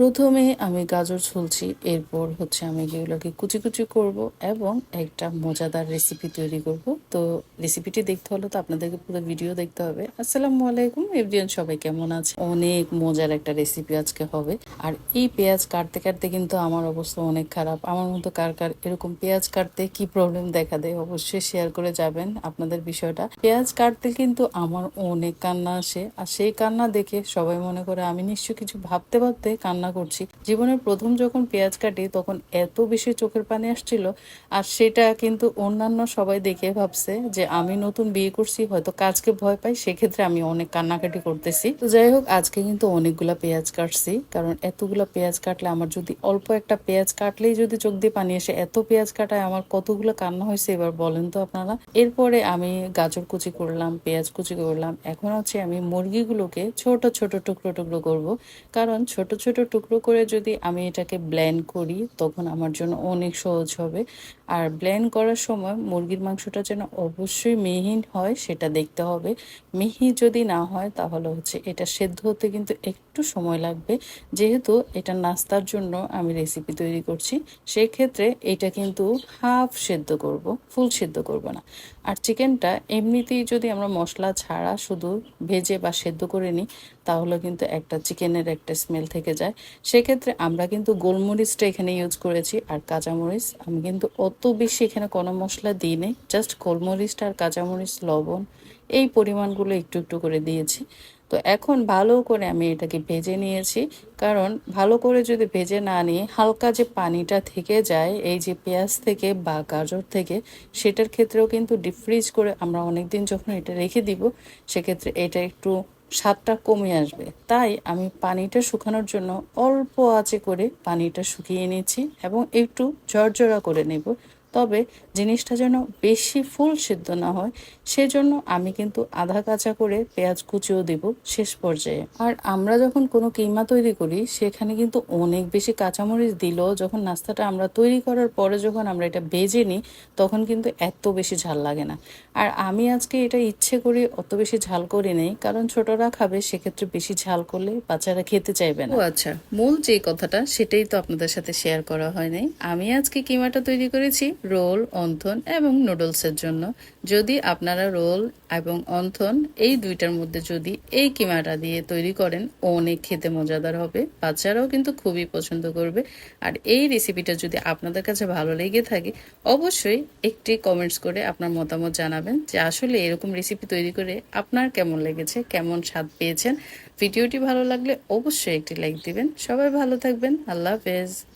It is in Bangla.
প্রথমে আমি গাজর ছুলছি, এরপর হচ্ছে আমি এগুলোকে কুচি কুচি করব এবং একটা মজাদার রেসিপি তৈরি করব। তো রেসিপিটি দেখতে হলে তো আপনাদেরকে পুরো ভিডিও দেখতে হবে। আসসালামু আলাইকুম এভরিয়ান সবাই কেমন আছে? অনেক মজার একটা রেসিপি আজকে হবে। আর এই পেঁয়াজ কাটতে কাটতে কিন্তু আমার অবস্থা অনেক খারাপ। আমার মতো কার কার এরকম পেঁয়াজ কাটতে কি প্রবলেম দেখা দেয় অবশ্যই শেয়ার করে যাবেন আপনাদের বিষয়টা। পেঁয়াজ কাটতে কিন্তু আমার অনেক কান্না আসে, আর সেই কান্না দেখে সবাই মনে করে আমি নিশ্চয় কিছু ভাবতে ভাবতে কান্না করছি। জীবনের প্রথম যখন পেঁয়াজ কাটি, তখন এত বেশি চোখের পানি আসছিল, আর সেটা কিন্তু অন্যান্য সবাই দেখে ভাবছে যে আমি নতুন বিয়ে করছি, হয়তো কাজকে ভয় পাই, সেক্ষেত্রে আমি অনেক কান্নাকাটি করতেছি। তো যাই হোক, আজকে কিন্তু অনেকগুলা পেঁয়াজ কাটছি, কারণ এতগুলো পেঁয়াজ কাটলে আমার যদি অল্প একটা পেঁয়াজ কাটলেই যদি চোখ দিয়ে পানি আসে, এত পেঁয়াজ কাটায় আমার কতগুলো কান্না হয়েছে এবার বলেন তো আপনারা। এরপরে আমি গাজর কুচি করলাম, পেঁয়াজ কুচি করলাম। এখন হচ্ছে আমি মুরগিগুলোকে ছোট ছোট টুকরো টুকরো করব, কারণ ছোট ছোট টুকরো করে যদি আমি এটাকে ব্লেন্ড করি, তখন আমার জন্য অনেক সহজ হবে। আর ব্লেন্ড করার সময় মুরগির মাংসটা যেন অবশ্যই মিহিন হয়, সেটা দেখতে হবে। মিহি যদি না হয়, তাহলে হচ্ছে এটা সেদ্ধ হতে কিন্তু একটু সময় লাগবে। যেহেতু এটা নাস্তার জন্য আমি রেসিপি তৈরি করছি, সেক্ষেত্রে এটা কিন্তু হাফ সেদ্ধ করব ফুল সেদ্ধ করব না। আর চিকেনটা এমনিতেই যদি আমরা মশলা ছাড়া শুধু ভেজে বা সেদ্ধ করে নিই, তাহলে কিন্তু একটা চিকেনের একটা স্মেল থেকে যায়। সেক্ষেত্রে আমরা কিন্তু গোলমরিচটা এখানে ইউজ করেছি আর কাঁচামরিচ। আমি কিন্তু অত বেশি এখানে কোনো মশলা দিই নেই জাস্ট গোলমরিচটা আর কাঁচামরিচ, লবণ এই পরিমাণগুলো একটু একটু করে দিয়েছি। তো এখন ভালো করে আমি এটাকে ভেজে নিয়েছি, কারণ ভালো করে যদি ভেজে না নিয়ে হালকা যে পানিটা থেকে যায়, এই যে পেঁয়াজ থেকে বা গাজর থেকে, সেটার ক্ষেত্রেও কিন্তু ডিপ ফ্রিজ করে আমরা অনেকদিন যখন এটা রেখে দিব, সেক্ষেত্রে এটা একটু স্বাদটা কমে আসবে। তাই আমি পানিটা শুকানোর জন্য অল্প আঁচে করে পানিটা শুকিয়ে নিয়েছি এবং একটু ঝরঝরা করে নেব। তবে জিনিসটা যেন বেশি ফুল সিদ্ধ না হয়, সেজন্য আমি কিন্তু আধা কাঁচা করে পেঁয়াজ কুচিও দেব শেষ পর্যায়ে। আর আমরা যখন কোনো কিমা তৈরি করি, সেখানে কিন্তু অনেক বেশি কাঁচামরিচ দিলেও যখন নাস্তাটা আমরা তৈরি করার পরে যখন আমরা এটা বেজে নিই, তখন কিন্তু এত বেশি ঝাল লাগে না। আর আমি আজকে এটা ইচ্ছে করে অত বেশি ঝাল করি নেই, কারণ ছোটরা খাবে, সেক্ষেত্রে বেশি ঝাল করলে বাচ্চারা খেতে চাইবে না। ও আচ্ছা মূল যে কথাটা, সেটাই তো আপনাদের সাথে শেয়ার করা হয় নাই। আমি আজকে কিমাটা তৈরি করেছি রোল, অন্থন এবং নুডলসের জন্য। যদি আপনারা রোল এবং অন্থন এই দুইটার মধ্যে যদি এই কিমাটা দিয়ে তৈরি করেন, অনেক খেতে মজাদার হবে। বাচ্চারাও কিন্তু খুবই পছন্দ করবে। আর এই রেসিপিটা যদি আপনাদের কাছে ভালো লেগে থাকে, অবশ্যই একটি কমেন্টস করে আপনার মতামত জানাবেন যে আসলে এরকম রেসিপি তৈরি করে আপনার কেমন লেগেছে, কেমন স্বাদ পেয়েছেন। ভিডিওটি ভালো লাগলে অবশ্যই একটি লাইক দিবেন। সবাই ভালো থাকবেন। আল্লাহ হাফেজ।